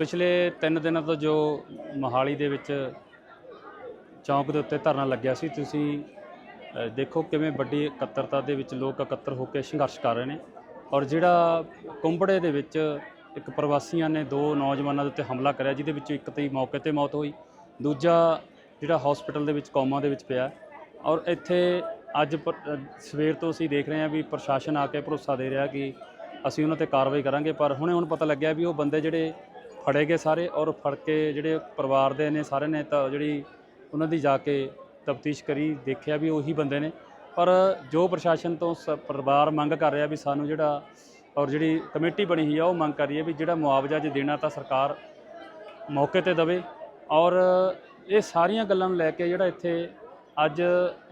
ਪਿਛਲੇ 3 ਦਿਨਾਂ ਤੋਂ ਜੋ ਮੋਹਾਲੀ ਦੇ ਵਿੱਚ ਚੌਂਕ ਦੇ ਉੱਤੇ ਧਰਨਾ ਲੱਗਿਆ ਸੀ, ਤੁਸੀਂ ਦੇਖੋ ਕਿਵੇਂ ਵੱਡੀ ਇਕੱਤਰਤਾ ਦੇ ਵਿੱਚ ਲੋਕ ਇਕੱਤਰ ਹੋ ਕੇ ਸੰਘਰਸ਼ ਕਰ ਰਹੇ ਨੇ ਔਰ ਜਿਹੜਾ ਕੁੰਬੜੇ ਦੇ ਵਿੱਚ ਇੱਕ ਪ੍ਰਵਾਸੀਆਂ ਨੇ ਦੋ ਨੌਜਵਾਨਾਂ ਦੇ ਉੱਤੇ ਹਮਲਾ ਕਰਿਆ, ਜਿਹਦੇ ਵਿੱਚੋਂ ਇੱਕ ਦੀ ਮੌਕੇ ਤੇ ਮੌਤ ਹੋਈ, ਦੂਜਾ ਜਿਹੜਾ ਹਸਪੀਟਲ ਦੇ ਵਿੱਚ ਕੋਮਾ ਦੇ ਵਿੱਚ ਪਿਆ ਔਰ ਇੱਥੇ ਅੱਜ ਪ- ਸਵੇਰ ਤੋਂ ਅਸੀਂ ਦੇਖ ਰਹੇ ਹਾਂ ਵੀ ਪ੍ਰਸ਼ਾਸਨ ਆ ਕੇ ਭਰੋਸਾ ਦੇ ਰਿਹਾ ਕਿ ਅਸੀਂ ਉਹਨਾਂ ਤੇ ਕਾਰਵਾਈ ਕਰਾਂਗੇ, ਪਰ ਹੁਣੇ ਹੁਣ ਪਤਾ ਲੱਗਿਆ ਵੀ ਉਹ ਬੰਦੇ ਜਿਹੜੇ ਫੜੇ ਗਏ ਸਾਰੇ ਔਰ ਫੜ ਕੇ ਜਿਹੜੇ ਪਰਿਵਾਰ ਦੇ ਨੇ ਸਾਰੇ ਨੇ ਤਾਂ ਜਿਹੜੀ ਉਹਨਾਂ ਦੀ ਜਾ ਕੇ ਤਫਤੀਸ਼ ਕਰੀ, ਦੇਖਿਆ ਵੀ ਉਹੀ ਬੰਦੇ ਨੇ। ਪਰ ਜੋ ਪ੍ਰਸ਼ਾਸਨ ਤੋਂ ਸ- ਪਰਿਵਾਰ ਮੰਗ ਕਰ ਰਿਹਾ ਵੀ ਸਾਨੂੰ ਜਿਹੜਾ ਔਰ ਜਿਹੜੀ ਕਮੇਟੀ ਬਣੀ ਹੋਈ ਆ, ਉਹ ਮੰਗ ਕਰ ਰਹੀ ਹੈ ਵੀ ਜਿਹੜਾ ਮੁਆਵਜ਼ਾ ਜੇ ਦੇਣਾ ਤਾਂ ਸਰਕਾਰ ਮੌਕੇ ਤੇ ਦਵੇ। ਔਰ ਇਹ ਸਾਰੀਆਂ ਗੱਲਾਂ ਨੂੰ ਲੈ ਕੇ ਜਿਹੜਾ ਇੱਥੇ ਅੱਜ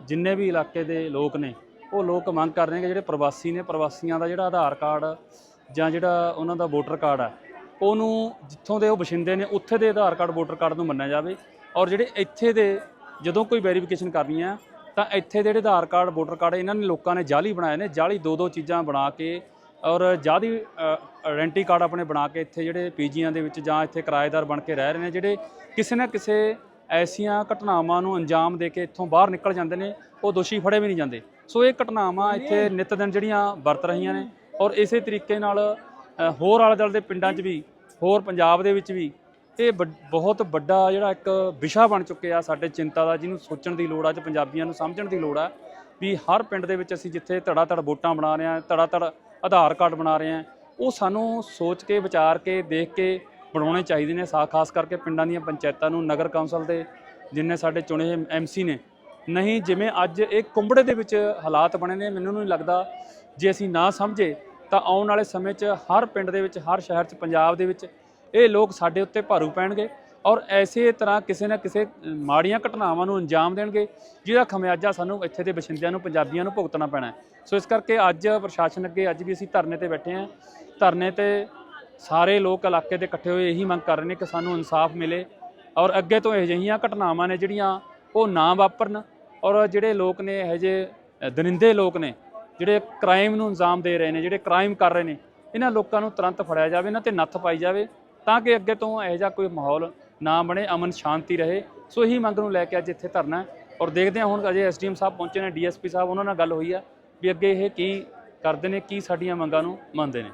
ਜਿੰਨੇ ਵੀ ਇਲਾਕੇ ਦੇ ਲੋਕ ਨੇ, ਉਹ ਲੋਕ ਮੰਗ ਕਰ ਰਹੇ ਨੇ ਕਿ ਜਿਹੜੇ ਪ੍ਰਵਾਸੀ ਨੇ, ਪ੍ਰਵਾਸੀਆਂ ਦਾ ਜਿਹੜਾ ਆਧਾਰ ਕਾਰਡ ਜਾਂ ਜਿਹੜਾ ਉਹਨਾਂ ਦਾ ਵੋਟਰ ਕਾਰਡ ਹੈ ਉਹਨੂੰ ਜਿੱਥੋਂ ਦੇ ਉਹ ਵਸਿੰਦੇ ਨੇ, ਉੱਥੇ ਦੇ ਆਧਾਰ ਕਾਰਡ, ਵੋਟਰ ਕਾਰਡ ਨੂੰ ਮੰਨਿਆ ਜਾਵੇ। ਔਰ ਜਿਹੜੇ ਇੱਥੇ ਦੇ, ਜਦੋਂ ਕੋਈ ਵੈਰੀਫਿਕੇਸ਼ਨ ਕਰਨੀ ਆ ਤਾਂ ਇੱਥੇ ਦੇ ਜਿਹੜੇ ਆਧਾਰ ਕਾਰਡ, ਵੋਟਰ ਕਾਰਡ, ਇਹਨਾਂ ਨੇ ਲੋਕਾਂ ਨੇ ਜਾਲੀ ਬਣਾਏ ਨੇ, ਜਾਲੀ ਦੋ ਦੋ ਚੀਜ਼ਾਂ ਬਣਾ ਕੇ, ਔਰ ਜਾਦੀ ਆਇਡੈਂਟੀ ਕਾਰਡ ਆਪਣੇ ਬਣਾ ਕੇ ਇੱਥੇ ਜਿਹੜੇ ਪੀਜੀਆਂ ਦੇ ਵਿੱਚ ਜਾਂ ਇੱਥੇ ਕਿਰਾਏਦਾਰ ਬਣ ਕੇ ਰਹਿ ਰਹੇ ਨੇ, ਜਿਹੜੇ ਕਿਸੇ ਨਾ ਕਿਸੇ ਐਸੀਆਂ ਘਟਨਾਵਾਂ ਨੂੰ ਅੰਜਾਮ ਦੇ ਕੇ ਇੱਥੋਂ ਬਾਹਰ ਨਿਕਲ ਜਾਂਦੇ ਨੇ, ਉਹ ਦੋਸ਼ੀ ਫੜੇ ਵੀ ਨਹੀਂ ਜਾਂਦੇ। ਸੋ ਇਹ ਘਟਨਾਵਾਂ ਇੱਥੇ ਨਿਤ ਦਿਨ ਜਿਹੜੀਆਂ ਵਰਤ ਰਹੀਆਂ ਨੇ, ਔਰ ਇਸੇ ਤਰੀਕੇ ਨਾਲ ਹੋਰ ਆਲੇ ਦੁਆਲੇ ਦੇ ਪਿੰਡਾਂ 'ਚ ਵੀ, ਹੋਰ ਪੰਜਾਬ ਦੇ ਵਿੱਚ ਵੀ, ਇਹ ਵੱਡ- ਬਹੁਤ ਵੱਡਾ ਜਿਹੜਾ ਇੱਕ ਵਿਸ਼ਾ ਬਣ ਚੁੱਕਿਆ ਸਾਡੇ ਚਿੰਤਾ ਦਾ, ਜਿਹਨੂੰ ਸੋਚਣ ਦੀ ਲੋੜ ਆ, ਅੱਜ ਪੰਜਾਬੀਆਂ ਨੂੰ ਸਮਝਣ ਦੀ ਲੋੜ ਆ, ਵੀ ਹਰ ਪਿੰਡ ਦੇ ਵਿੱਚ ਅਸੀਂ ਜਿੱਥੇ ਧੜਾ ਧੜ ਵੋਟਾਂ ਬਣਾ ਰਹੇ ਹਾਂ ਧੜਾ ਧੜ ਆਧਾਰ ਕਾਰਡ ਬਣਾ ਰਹੇ ਹਾਂ, ਉਹ ਸਾਨੂੰ ਸੋਚ ਕੇ, ਵਿਚਾਰ ਕੇ, ਦੇਖ ਕੇ ਬਣਾਉਣੇ ਚਾਹੀਦੇ ਨੇ, ਸਾ, ਖਾਸ ਕਰਕੇ ਪਿੰਡਾਂ ਦੀਆਂ ਪੰਚਾਇਤਾਂ ਨੂੰ, ਨਗਰ ਕੌਂਸਲ ਦੇ ਜਿੰਨੇ ਸਾਡੇ ਚੁਣੇ ਐਮਸੀ ਨੇ। ਨਹੀਂ, ਜਿਵੇਂ ਅੱਜ ਇਹ ਕੁੰਬੜੇ ਦੇ ਵਿੱਚ ਹਾਲਾਤ ਬਣੇ ਨੇ, ਮੈਨੂੰ ਨਹੀਂ ਲੱਗਦਾ, ਜੇ ਅਸੀਂ ਨਾ ਸਮਝੇ ਤਾਂ ਆਉਣ ਵਾਲੇ ਸਮੇਂ 'ਚ ਹਰ ਪਿੰਡ ਦੇ ਵਿੱਚ, ਹਰ ਸ਼ਹਿਰ 'ਚ, ਪੰਜਾਬ ਦੇ ਵਿੱਚ ਇਹ ਲੋਕ ਸਾਡੇ ਉੱਤੇ ਭਾਰੂ ਪੈਣਗੇ ਔਰ ਐਸੇ ਤਰ੍ਹਾਂ ਕਿਸੇ ਨਾ ਕਿਸੇ ਮਾੜੀਆਂ ਘਟਨਾਵਾਂ ਨੂੰ ਅੰਜਾਮ ਦੇਣਗੇ ਜਿਹਦਾ ਖਮਿਆਜਾ ਸਾਨੂੰ ਇੱਥੇ ਦੇ ਵਸਿੰਦਿਆਂ ਨੂੰ, ਪੰਜਾਬੀਆਂ ਨੂੰ ਭੁਗਤਣਾ ਪੈਣਾ ਸੋ ਇਸ ਕਰਕੇ ਅੱਜ ਪ੍ਰਸ਼ਾਸਨ ਅੱਗੇ, ਅੱਜ ਵੀ ਅਸੀਂ ਧਰਨੇ ਤੇ ਬੈਠੇ ਹਾਂ। ਧਰਨੇ ਤੇ ਸਾਰੇ ਲੋਕ ਇਲਾਕੇ ਦੇ ਇਕੱਠੇ ਹੋਏ ਇਹੀ ਮੰਗ ਕਰ ਰਹੇ ਨੇ ਕਿ ਸਾਨੂੰ ਇਨਸਾਫ ਮਿਲੇ ਔਰ ਅੱਗੇ ਤੋਂ ਇਹੋ ਜਿਹੀਆਂ ਘਟਨਾਵਾਂ ਨੇ ਜਿਹੜੀਆਂ ਉਹ ਨਾ ਵਾਪਰਨ ਔਰ ਜਿਹੜੇ ਲੋਕ ਨੇ, ਇਹੋ ਜਿਹੇ ਦਰਿੰਦੇ ਲੋਕ ਨੇ ਜਿਹੜੇ ਕ੍ਰਾਈਮ ਨੂੰ ਅੰਜਾਮ ਦੇ ਰਹੇ ਨੇ, ਜਿਹੜੇ ਕ੍ਰਾਈਮ ਕਰ ਰਹੇ ਨੇ, ਇਹਨਾਂ ਲੋਕਾਂ ਨੂੰ ਤੁਰੰਤ ਫੜਿਆ ਜਾਵੇ, ਇਹਨਾਂ ਤੇ ਨੱਥ ਪਾਈ ਜਾਵੇ, ਤਾਂ ਕਿ ਅੱਗੇ ਤੋਂ ਇਹੋ ਜਿਹਾ ਕੋਈ ਮਾਹੌਲ ਨਾ ਬਣੇ, ਅਮਨ ਸ਼ਾਂਤੀ ਰਹੇ। ਸੋ ਇਹੀ ਮੰਗ ਨੂੰ ਲੈ ਕੇ ਅੱਜ ਇੱਥੇ ਧਰਨਾ ਔਰ ਦੇਖਦੇ ਹਾਂ ਹੁਣ ਅਜੇ ਐਸਡੀਐਮ ਸਾਹਿਬ ਪਹੁੰਚੇ ਨੇ, ਡੀਐਸਪੀ ਸਾਹਿਬ, ਉਹਨਾਂ ਨਾਲ ਗੱਲ ਹੋਈ ਆ ਵੀ ਅੱਗੇ ਇਹ ਕੀ ਕਰਦੇ ਨੇ, ਕੀ ਸਾਡੀਆਂ ਮੰਗਾਂ ਨੂੰ ਮੰਨਦੇ ਨੇ।